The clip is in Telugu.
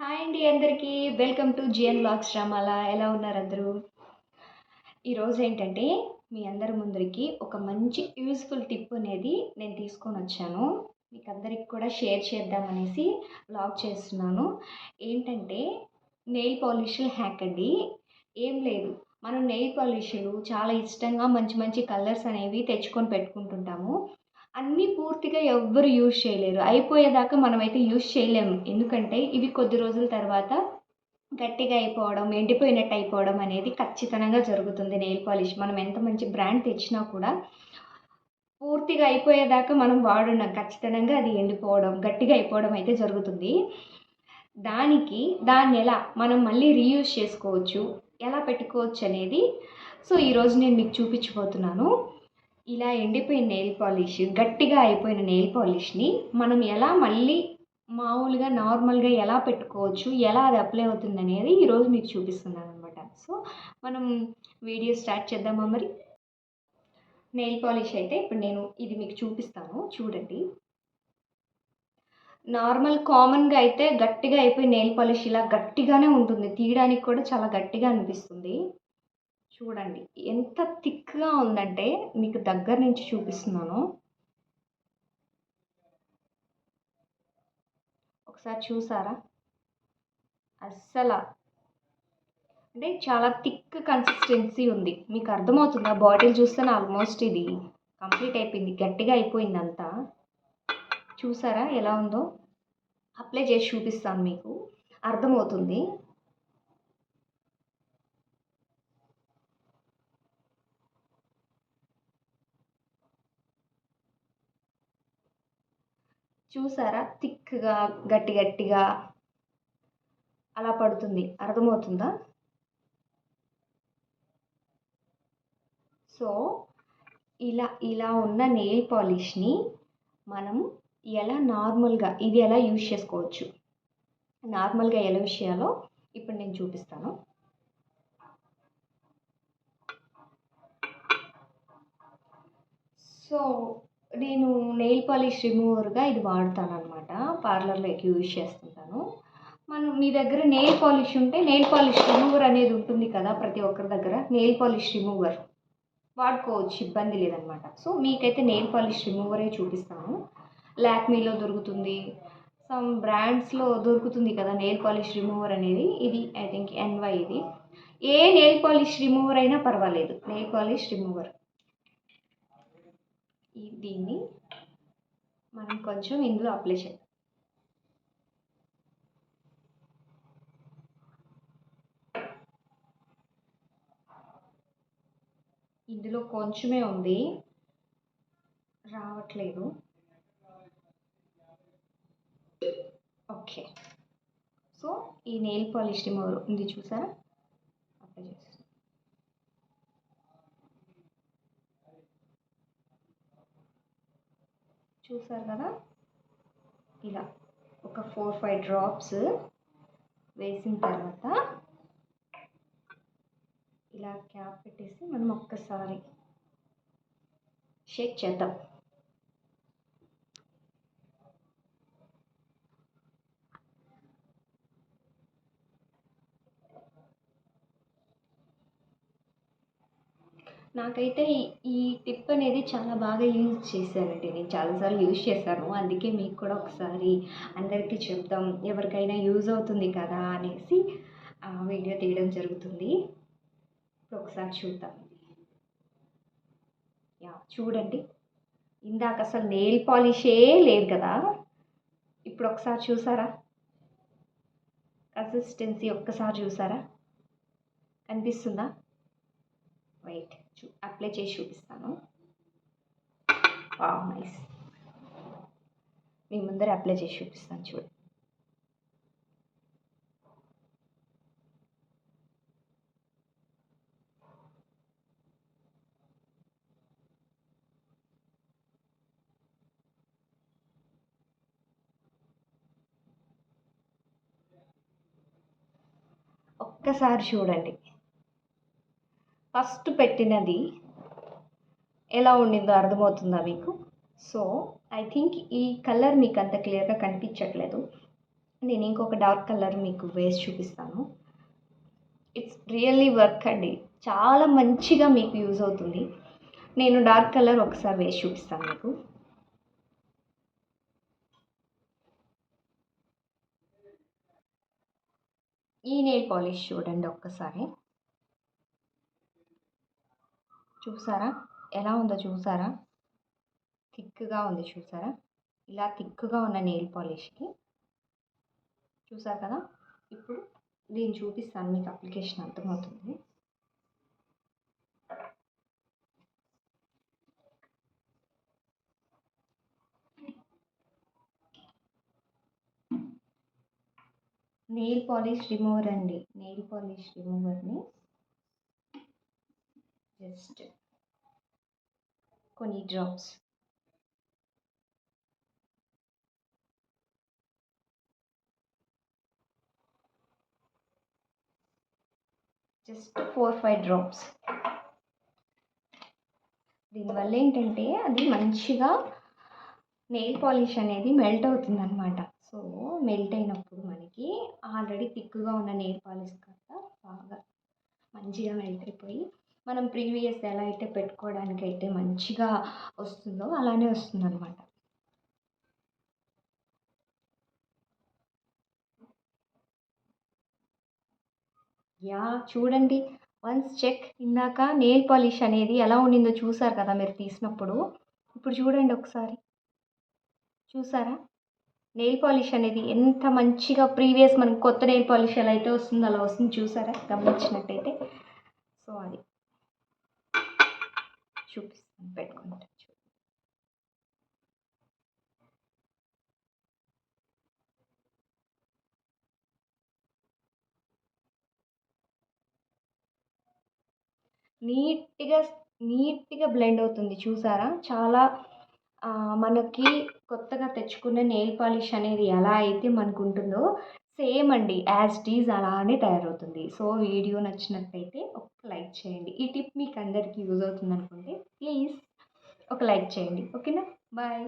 హాయ్ అండి అందరికీ. Welcome to GN blogs Ramala. ఎలా ఉన్నారు అందరూ? ఈరోజు ఏంటంటే మీ అందరి ముందరికి ఒక మంచి యూస్ఫుల్ టిప్ అనేది నేను తీసుకొని వచ్చాను. మీకు అందరికి కూడా షేర్ చేద్దామనేసి బ్లాగ్ చేస్తున్నాను. ఏంటంటే నెయిల్ పాలిష్ హ్యాక్ అండి. ఏం లేదు. మనం నెయిల్ పాలిష్లు చాలా ఇష్టంగా మంచి మంచి కలర్స్ అనేవి తెచ్చుకొని పెట్టుకుంటుంటాము. అన్నీ పూర్తిగా ఎవ్వరు యూజ్ చేయలేరు. అయిపోయేదాకా మనమైతే యూజ్ చేయలేము. ఎందుకంటే ఇవి కొద్ది రోజుల తర్వాత గట్టిగా అయిపోవడం ఎండిపోయినట్టు అయిపోవడం అనేది ఖచ్చితంగా జరుగుతుంది నెయిల్ పాలిష్. మనం ఎంత మంచి బ్రాండ్ తెచ్చినా కూడా పూర్తిగా అయిపోయేదాకా మనం వాడున్నాం. ఖచ్చితంగా అది ఎండిపోవడం గట్టిగా అయిపోవడం అయితే జరుగుతుంది. దానికి దాన్ని ఎలా మనం మళ్ళీ రీయూజ్ చేసుకోవచ్చు ఎలా పెట్టుకోవచ్చు అనేది సో ఈరోజు నేను మీకు చూపించబోతున్నాను. ఇలా ఎండిపోయిన నెయిల్ పాలిష్ గట్టిగా అయిపోయిన నెయిల్ పాలిష్ని మనం ఎలా మళ్ళీ మామూలుగా నార్మల్గా ఎలా పెట్టుకోవచ్చు ఎలా అది అప్లై అవుతుంది అనేది ఈరోజు మీకు చూపిస్తున్నాను అనమాట సో మనం వీడియో స్టార్ట్ చేద్దామా మరి? నెయిల్ పాలిష్ అయితే ఇప్పుడు నేను ఇది మీకు చూపిస్తాను చూడండి. నార్మల్ కామన్గా అయితే గట్టిగా అయిపోయి నెయిల్ పాలిష్ ఇలా గట్టిగానే ఉంటుంది తీయడానికి కూడా చాలా గట్టిగా అనిపిస్తుంది. చూడండి ఎంత థిక్గా ఉందంటే మీకు దగ్గర నుంచి చూపిస్తున్నాను. ఒకసారి చూసారా? అస్సలు. అంటే చాలా థిక్ కన్సిస్టెన్సీ ఉంది. మీకు అర్థమవుతుందా? బాటిల్ చూస్తే ఆల్మోస్ట్ ఇది కంప్లీట్ అయిపోయింది గట్టిగా అయిపోయింది అంతా. చూసారా ఎలా ఉందో? అప్లై చేసి చూపిస్తాను మీకు. అర్థమవుతుంది. చూసారా? థిక్గా గట్టి గట్టిగా అలా పడుతుంది. అర్థమవుతుందా? సో ఇలా ఇలా ఉన్న నెయిల్ పాలిష్ని మనం ఎలా నార్మల్గా ఇది ఎలా యూజ్ చేసుకోవచ్చు? నార్మల్గా ఎలా యూజ్ చేయాలో ఇప్పుడు నేను చూపిస్తాను. సో నేను నెయిల్ పాలిష్ రిమూవర్గా ఇది వాడతాను అనమాట పార్లర్లో ఎక్కువ యూజ్ చేస్తుంటాను. మనం మీ దగ్గర నెయిల్ పాలిష్ ఉంటే నెయిల్ పాలిష్ రిమూవర్ అనేది ఉంటుంది కదా ప్రతి ఒక్కరి దగ్గర. నెయిల్ పాలిష్ రిమూవర్ వాడుకోవచ్చు ఇబ్బంది లేదనమాట సో మీకైతే నెయిల్ పాలిష్ రిమూవరే చూపిస్తాను. లాక్మీలో దొరుకుతుంది. సమ్ బ్రాండ్స్లో దొరుకుతుంది కదా నెయిల్ పాలిష్ రిమూవర్ అనేది. ఇది ఐ థింక్ ఎన్వై ఇది. ఏ నెయిల్ పాలిష్ రిమూవర్ అయినా పర్వాలేదు. నెయిల్ పాలిష్ రిమూవర్ ఈ దీన్ని మనం కొంచెం ఇందులో అప్లై చేద్దాం. ఇందులో కొంచెమే ఉంది. రావట్లేదు. ఓకే. సో ఈ నెయిల్ పాలిష్ రిమూవర్ ఉంది చూసారా? అప్లై చేస్తాం చూసారు కదా? ఇలా ఒక ఫోర్ ఫైవ్ డ్రాప్స్ వేసిన తర్వాత ఇలా క్యాప్ పెట్టేసి మనం ఒక్కసారి షేక్ చేద్దాం. నాకైతే ఈ టిప్ అనేది చాలా బాగా యూజ్ చేశానండి. నేను చాలాసార్లు యూజ్ చేశాను. అందుకే మీకు కూడా ఒకసారి అందరికీ చెప్దాం ఎవరికైనా యూజ్ అవుతుంది కదా అనేసి వీడియో తీయడం జరుగుతుంది. ఇప్పుడు ఒకసారి చూద్దాం. యా చూడండి. ఇందాక అసలు నెయిల్ పాలిషే లేదు కదా. ఇప్పుడు ఒకసారి చూసారా? కన్సిస్టెన్సీ ఒక్కసారి చూసారా? కనిపిస్తుందా? వెయిట్. అప్లై చేసి చూపిస్తాను. Wow nice. మీ ముందర అప్లై చేసి చూపిస్తాను చూడు. ఒక్కసారి చూడండి. ఫస్ట్ పెట్టినది ఎలా ఉండిందో అర్థమవుతుందా మీకు? సో ఐ థింక్ ఈ కలర్ మీకు అంత క్లియర్గా కనిపించట్లేదు. నేను ఇంకొక డార్క్ కలర్ మీకు వేసి చూపిస్తాను. ఇట్స్ రియల్లీ వర్క్ అండి. చాలా మంచిగా మీకు యూజ్ అవుతుంది. నేను డార్క్ కలర్ ఒకసారి వేసి చూపిస్తాను మీకు. ఈ నెయిల్ పాలిష్ చూడండి ఒక్కసారి. చూసారా? ఎలా ఉందో చూసారా? థిక్గా ఉంది చూసారా? ఇలా థిక్గా ఉన్న నెయిల్ పాలిష్కి చూసారు కదా? ఇప్పుడు దీన్ని చూపిస్తాను మీకు అప్లికేషన్ అర్థమవుతుంది. నెయిల్ పాలిష్ రిమూవర్ అండి. నెయిల్ పాలిష్ రిమూవర్ని జస్ట్ కొన్ని drops just four five drops దీనివల్ల ఏంటంటే అది మంచిగా నెయిల్ పాలిష్ అనేది మెల్ట్ అవుతుందన్నమాట. సో మెల్ట్ అయినప్పుడు మనకి ఆల్రెడీ థిక్గా ఉన్న నెయిల్ పాలిష్ కాస్త బాగా మంచిగా మెల్ట్ అయిపోయి మనం ప్రీవియస్ ఎలా అయితే పెట్టుకోవడానికి అయితే మంచిగా వస్తుందో అలానే వస్తుంది అనమాట యా చూడండి. వన్స్ చెక్ ఇందాక నెయిల్ పాలిష్ అనేది ఎలా ఉండిందో చూసారు కదా మీరు తీసినప్పుడు? ఇప్పుడు చూడండి ఒకసారి. చూసారా? నెయిల్ పాలిష్ అనేది ఎంత మంచిగా ప్రీవియస్ మనకి కొత్త నెయిల్ పాలిష్ ఎలా అయితే వస్తుందో అలా వస్తుంది చూసారా? గమనించినట్టయితే. సో అది. చూపిస్తాను పెట్టుకుంటా నీట్గా నీట్గా బ్లెండ్ అవుతుంది చూసారా? చాలా మనకి కొత్తగా తెచ్చుకున్న నెయిల్ పాలిష్ అనేది ఎలా అయితే మనకు ఉంటుందో సేమ్ అండి యాజ్ టీజ్ అలానే తయారవుతుంది. సో వీడియో నచ్చినట్లయితే ఒక లైక్ చేయండి. ఈ టిప్ మీకు అందరికీ యూజ్ అవుతుంది అనుకుంటే ప్లీజ్ ఒక లైక్ చేయండి. ఓకేనా? బాయ్.